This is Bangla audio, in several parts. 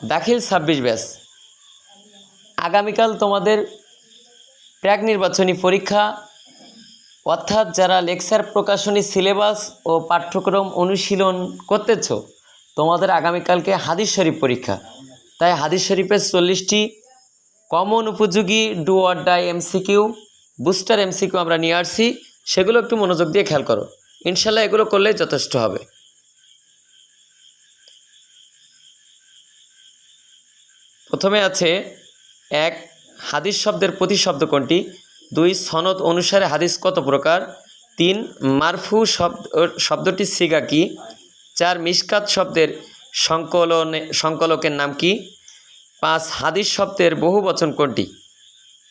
দাখিল ছাব্বিশ ব্যাস আগামীকাল তোমাদের প্রাক নির্বাচনী পরীক্ষা। অর্থাৎ যারা লেকচার প্রকাশনী সিলেবাস ও পাঠ্যক্রম অনুশীলন করতেছ, তোমাদের আগামীকালকে হাদিস শরীফ পরীক্ষা। তাই হাদিস শরীফের চল্লিশটি কমন উপযোগী do or die MCQ, booster MCQ আমরা নিয়ে আসছি। সেগুলো একটু মনোযোগ দিয়ে খেয়াল করো। ইনশাল্লাহ এগুলো করলেই যথেষ্ট হবে। প্রথমে আছে এক হাদিস শব্দের প্রতিশব্দ কোনটি? দুই, সনদ অনুসারে হাদিস কত প্রকার? তিন, মারফু শব্দ শব্দটি সিগা কি? চার, মিসকাত শব্দের সংকলনে সংকলকের নাম কি? পাঁচ, হাদিস শব্দের বহু বচন কোনটি?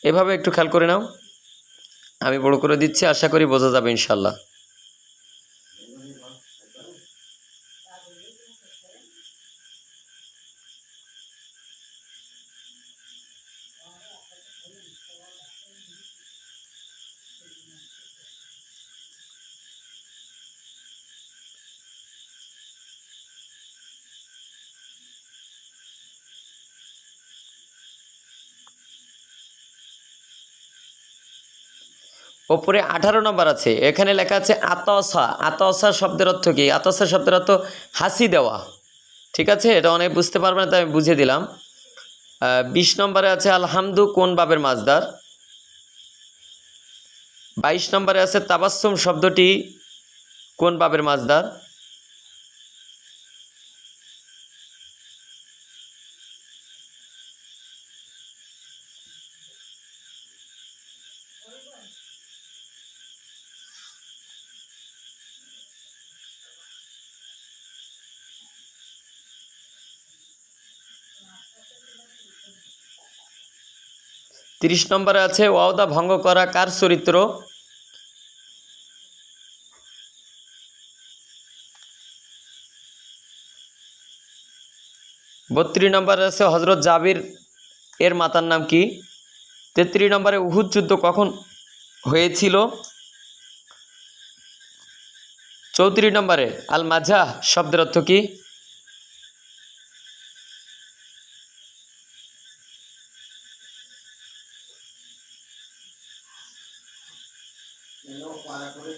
এভাবে একটু খেয়াল করে নাও। আমি বড় করে দিচ্ছি, আশা করি বোঝা যাবে ইনশাল্লাহ ওপরে আঠারো নম্বর আছে। এখানে লেখা আছে আতসা। আতসা শব্দের অর্থ কী? আতসা শব্দের অর্থ হাসি দেওয়া। ঠিক আছে? এটা অনেক বুঝতে পারবে না, তাই আমি বুঝিয়ে দিলাম। বিশ নম্বরে আছে আলহামদু কোন বাবের মাজদার? বাইশ নম্বরে আছে তাবাসুম শব্দটি কোন বাবের মাজদার? তিরিশ নম্বরে আছে ওয়াওদা ভঙ্গ করা কার চরিত্র? বত্রিশ নম্বরে আছে হজরত জাবির, এর মাতার নাম কি? তেত্রিশ নম্বরে উহুদ যুদ্ধ কখন হয়েছিল? চৌত্রিশ নম্বরে আল মাঝা শব্দের অর্থ কি? এগুলো পাড়া করে